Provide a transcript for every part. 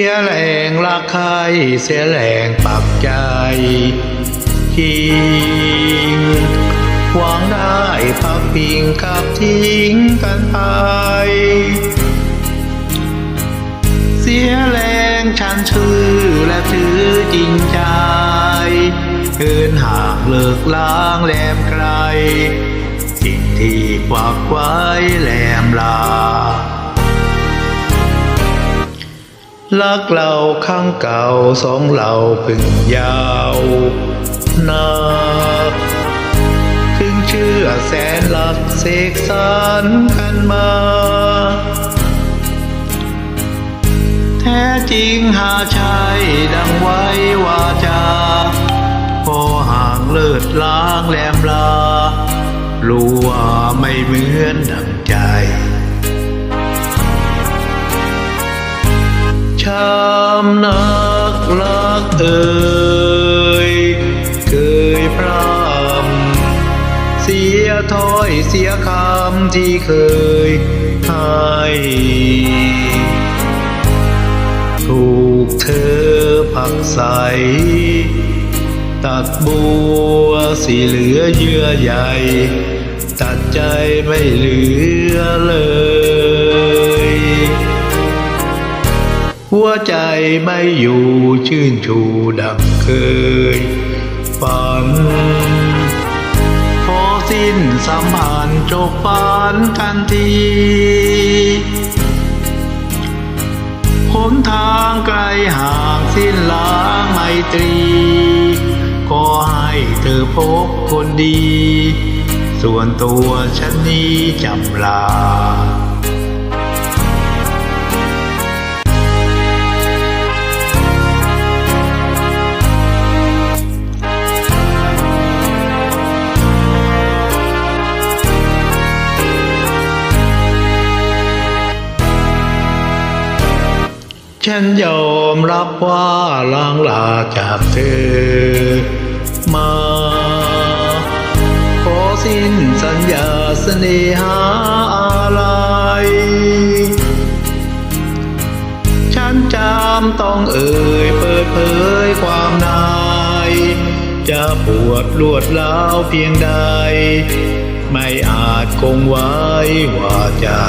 เสียแรงรักใครเสียแรงปักใจทิ้งหวังได้พักพิงกับทิ้งกันไป เสียแรงฉันชื่อและถือจริงใจเกินห่างเลิกล้างแหลมไกล สิ่งที่ฝากไว้แหลมลา รักเราข้างเก่าสองเราพึ่งยาวนักถึงเชื่อแสนหลักเสกสรรกันมา แท้จริงหาใช่ดังไว้วาจา พอห่างเลิศล้างแหลมลารู้ว่าไม่เหมือนดังใจ ช้ำนักรักเอ่ยเคยพรำเสียถ้อยเสียคำที่เคยให้ถูกเธอผักใส ตัดบัวสีเหลือเยื่อใยตัดใจไม่เหลือเลย วใจไม่อยู่ชื่นชูดังเคยฝัน พอสิ้นสัมพันธ์จบฝันทันทีหนทางไกลห่างสิ้นล้างไมตรี ก็ให้เธอพบคนดี ส่วนตัวฉันนี้จำลา ฉันยอมรับว่าลางลาจากเธอมา ขอสิ้นสัญญาเสน่หาอะไร ฉันจำต้องเอ่ยเปิดเผยความในจะปวดลวดล้าวเพียงใด ไม่อาจคงไว้ว่าจา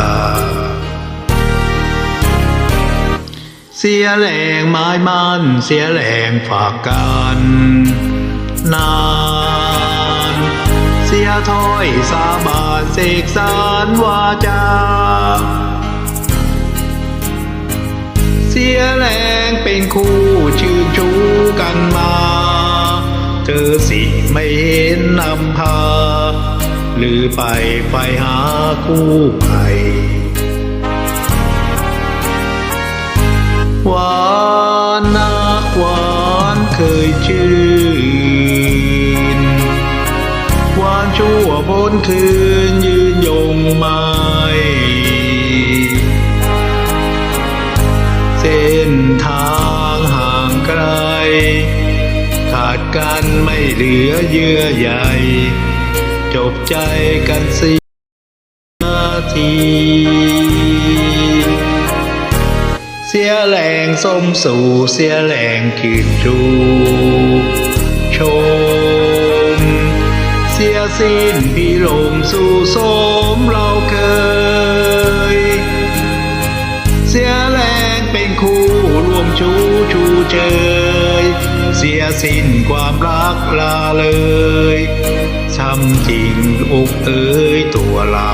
เสียแรงไม้มันเสียแรงฝากกันนานเสียถ้อยสาบานเสกสารวาจาเสียแรงเป็นคู่ชื่นชูกันมา เธอสิไม่เห็นนำพา หรือไปไฟหาคู่ใคร หวานนักหวานเคยชื่นหวานชั่วพ้นคืนยืนยงไม้เส้นทางห่างไกล ขาดกันไม่เหลือเยื่อใยจบใจกันสียนาที เสียแรงสมสู่เสียแรงคืนชูชม เสียสิ้นพี่ลมสู่สมเราเคย เสียแรงเป็นคู่ร่วมชูชูเชยเสียสิ้นความรักลาเลยช้ำจริงอกเอ้ยตัวเรา